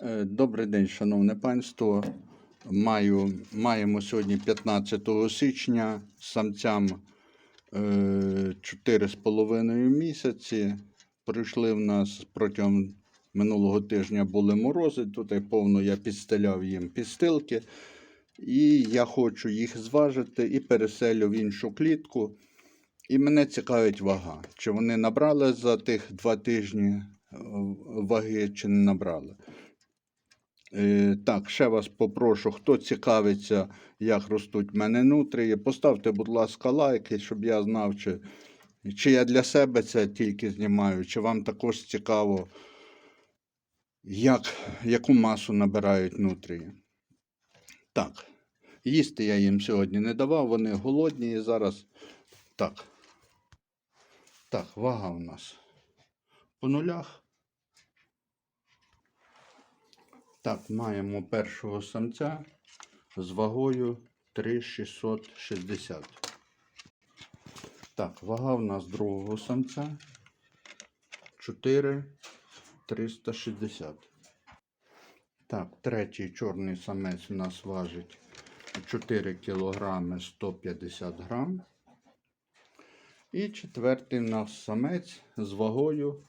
Е, Добрий день, шановне панство. Маю, маємо сьогодні 15 січня самцям е, 4,5 місяці. Прийшли в нас протягом минулого тижня були морози. Тут я повно я підстеляв їм підстилки. І я хочу їх зважити і переселю в іншу клітку. І мене цікавить вага. Чи вони набрали за тих два тижні е, ваги, чи не набрали. Е, так, ще вас попрошу, хто цікавиться, як ростуть в мене нутрії, поставте, будь ласка, лайки, щоб я знав, чи, чи я для себе це тільки знімаю, чи вам також цікаво, як, яку масу набирають нутрії. Так, їсти я їм сьогодні не давав, вони голодні і зараз. Так. Так, вага у нас по нулях. Так, маємо першого самця з вагою 3,660. Так, вага у нас другого самця 4,360. Так, третій чорний самець у нас важить 4 кг 150 грам. І четвертий у нас самець з вагою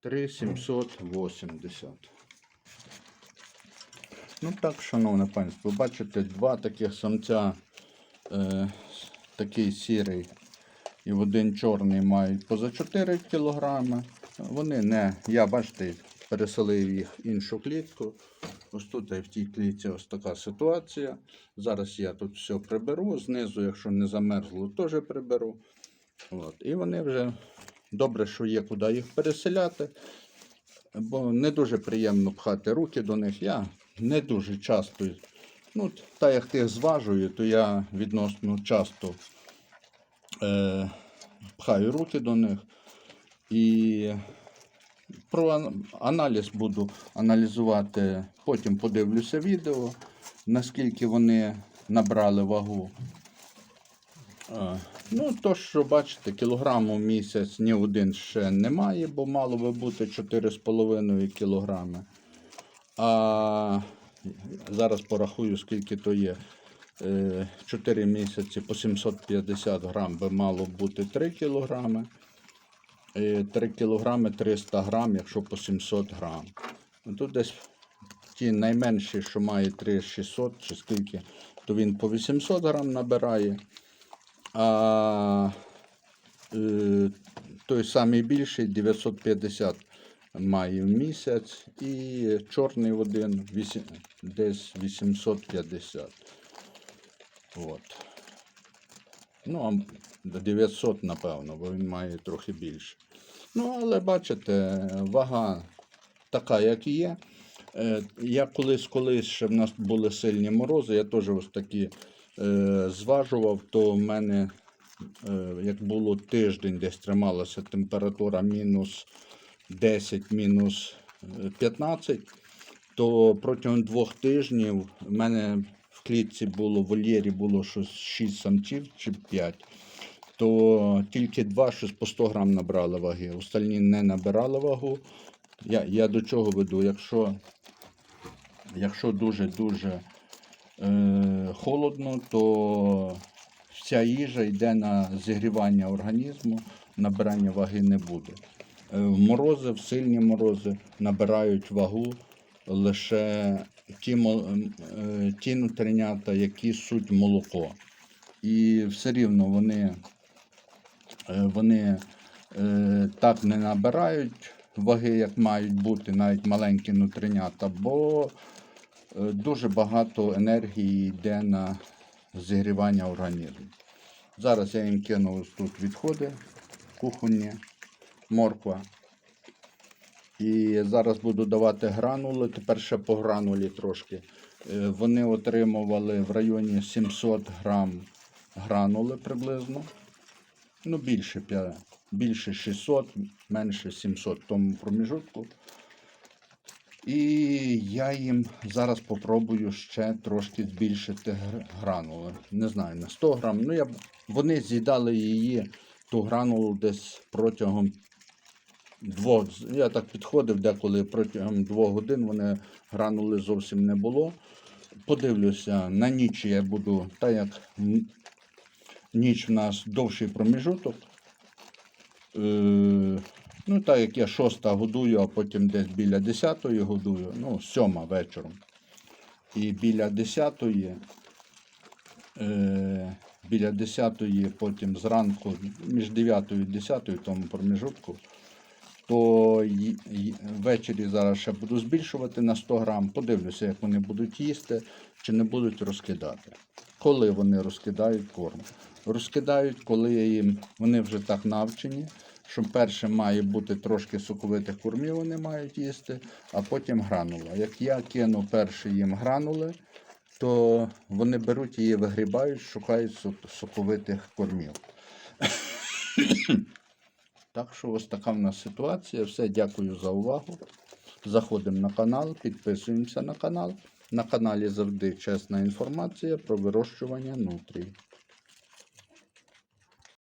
3,780. Ну так, шановне панство, бачите, два таких самця, е, такий сірий і один чорний мають поза 4 кілограми. Вони не, я бачите, переселив їх в іншу клітку. Ось тут в тій клітці ось така ситуація. Зараз я тут все приберу. Знизу, якщо не замерзло, теж приберу. От. І вони вже добре, що є куди їх переселяти. Бо не дуже приємно пхати руки до них. Я не дуже часто. Ну, так як тих зважую, то я відносно часто е, пхаю руки до них. І про аналіз буду аналізувати. Потім подивлюся відео, наскільки вони набрали вагу. Е, Ну, то, що бачите, кілограму в місяць ні один ще немає, бо мало би бути 4,5 кілограми. А зараз порахую, скільки то є. 4 місяці по 750 грам би мало бути 3 кілограми. 3 кілограми 300 грам, якщо по 700 грам. Ну, Тут десь ті найменші, що має 3600 чи скільки, то він по 800 грам набирає. А е, той самий більший 950 має місяць. І чорний один десь 850. От. Ну, а до 900, напевно, бо він має трохи більше. Ну, але бачите, вага така, як є. Е, Я колись, колись ще в нас були сильні морози, я теж ось такі е, зважував, то в мене, е, як було тиждень, десь трималася температура мінус 10, мінус е, 15, то протягом двох тижнів в мене в клітці було, в вольєрі було щось 6 самців чи 5 то тільки два щось по 100 грам набрали ваги. Остальні не набирали вагу. Я, я до чого веду? Якщо, якщо дуже-дуже е, холодно, то вся їжа йде на зігрівання організму, набирання ваги не буде. Е, в морози, в сильні морози набирають вагу лише ті, е, ті нутринята, які суть молоко. І все рівно вони Е, вони е, так не набирають ваги, як мають бути, навіть маленькі нутринята, бо е, дуже багато енергії йде на зігрівання організму. Зараз я їм кину ось тут відходи кухонні, морква. І зараз буду давати гранули, тепер ще по гранулі трошки. Е, Вони отримували в районі 700 грам гранули приблизно. Ну, більше, більше 600, менше 700 в тому проміжутку. І я їм зараз попробую ще трошки збільшити гранули. Не знаю, на 100 грам. Ну, я, вони з'їдали її, ту гранулу десь протягом двох, я так підходив деколи протягом двох годин вони гранули зовсім не було. Подивлюся, на ніч я буду, так як ніч в нас довший проміжуток. Е, ну, так як я шоста годую, а потім десь біля десятої годую, ну, сьома вечором. І біля десятої, е, біля десятої, потім зранку, між 9 і 10 в тому проміжутку, то ввечері зараз ще буду збільшувати на 100 грам. Подивлюся, як вони будуть їсти, чи не будуть розкидати. Коли вони розкидають корм? Розкидають, коли їм, вони вже так навчені, що перше має бути трошки соковитих кормів, вони мають їсти, а потім гранула. Як я кину перше їм гранули, то вони беруть її, вигрібають, шукають соковитих кормів. Так що ось така в нас ситуація. Все, дякую за увагу. Заходимо на канал, підписуємося на канал. На каналі завжди чесна інформація про вирощування нутрій.